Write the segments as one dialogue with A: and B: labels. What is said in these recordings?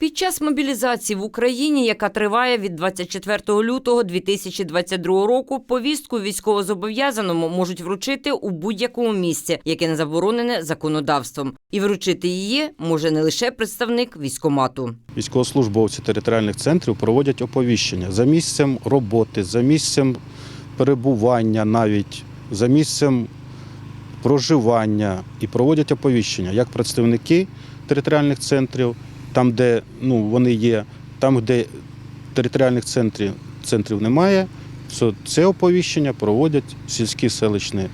A: Під час мобілізації в Україні, яка триває від 24 лютого 2022 року, повістку військовозобов'язаному можуть вручити у будь-якому місці, яке не заборонене законодавством. І вручити її може не лише представник військомату.
B: Військовослужбовці територіальних центрів проводять оповіщення за місцем роботи, за місцем перебування, навіть за місцем проживання і проводять оповіщення як представники територіальних центрів, там, де ну, вони є, там, де територіальних центрів, центрів немає, це оповіщення проводять сільські селищні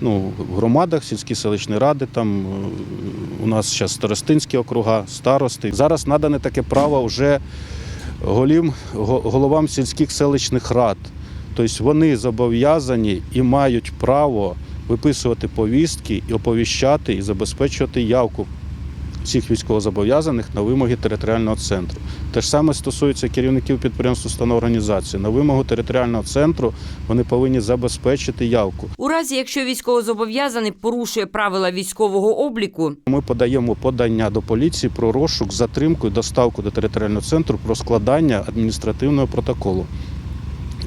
B: ну, в громадах, сільські селищні ради, там е, у нас зараз старостинські округа, старости. Зараз надане таке право вже голім, го- головам сільських селищних рад. Тобто вони зобов'язані і мають право виписувати повістки і оповіщати і забезпечувати явку всіх військовозобов'язаних на вимоги територіального центру. Те ж саме стосується керівників підприємств, установ організації. На вимогу територіального центру вони повинні забезпечити явку.
A: У разі, якщо військовозобов'язаний порушує правила військового обліку,
B: Ми подаємо подання до поліції про розшук, затримку і доставку до територіального центру про складання адміністративного протоколу.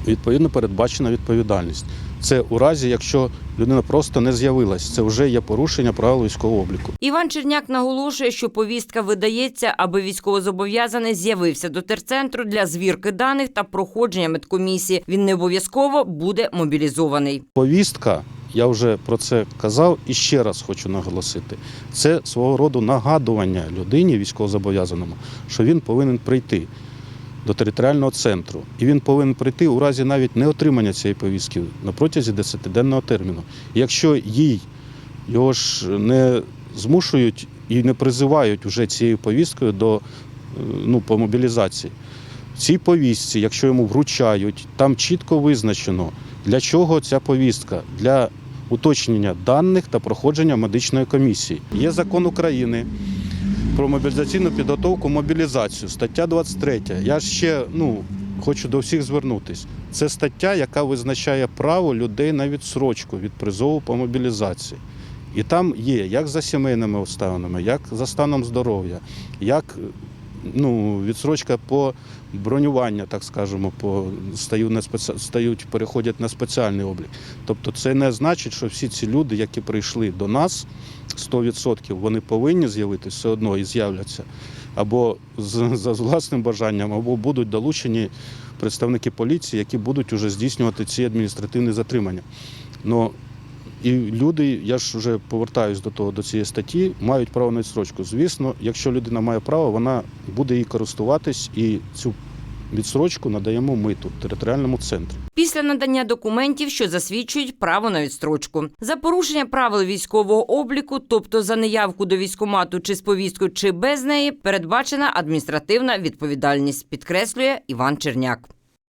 B: Відповідно, передбачена відповідальність. Це у разі, якщо людина просто не з'явилась, це вже є порушення правил військового обліку.
A: Іван Черняк наголошує, що повістка видається, аби військовозобов'язаний з'явився до терцентру для звірки даних та проходження медкомісії. Він не обов'язково буде мобілізований.
B: Повістка, я вже про це казав і ще раз хочу наголосити. Це свого роду нагадування людині військовозобов'язаному, що він повинен прийти до територіального центру. І він повинен прийти у разі навіть неотримання цієї повістки на протязі 10-денного терміну. Якщо їй його ж не змушують і не призивають вже цією повісткою до е, ну, по мобілізації. В цій повістці, якщо йому вручають, там чітко визначено, для чого ця повістка? Для уточнення даних та проходження медичної комісії. Є закон України про мобілізаційну підготовку, мобілізацію, стаття 23. Я ще ну, хочу до всіх звернутися. Це стаття, яка визначає право людей на відсрочку від призову по мобілізації. І там є як за сімейними обставинами, як за станом здоров'я, як ну, відсрочка по бронювання, так скажемо, по стають на стають, переходять на спеціальний облік. Тобто це не значить, що всі ці люди, які прийшли до нас, 100% вони повинні з'явитися все одно і з'являться або за власним бажанням, або будуть долучені представники поліції, які будуть уже здійснювати ці адміністративні затримання. Но і люди, я ж вже повертаюсь до того до цієї статті, мають право на відсрочку. Звісно, якщо людина має право, вона буде їй користуватись і цю відсрочку надаємо ми тут, територіальному центрі.
A: Після надання документів, що засвідчують право на відстрочку. За порушення правил військового обліку, тобто за неявку до військомату чи з повісткою, чи без неї, передбачена адміністративна відповідальність, підкреслює Іван Черняк.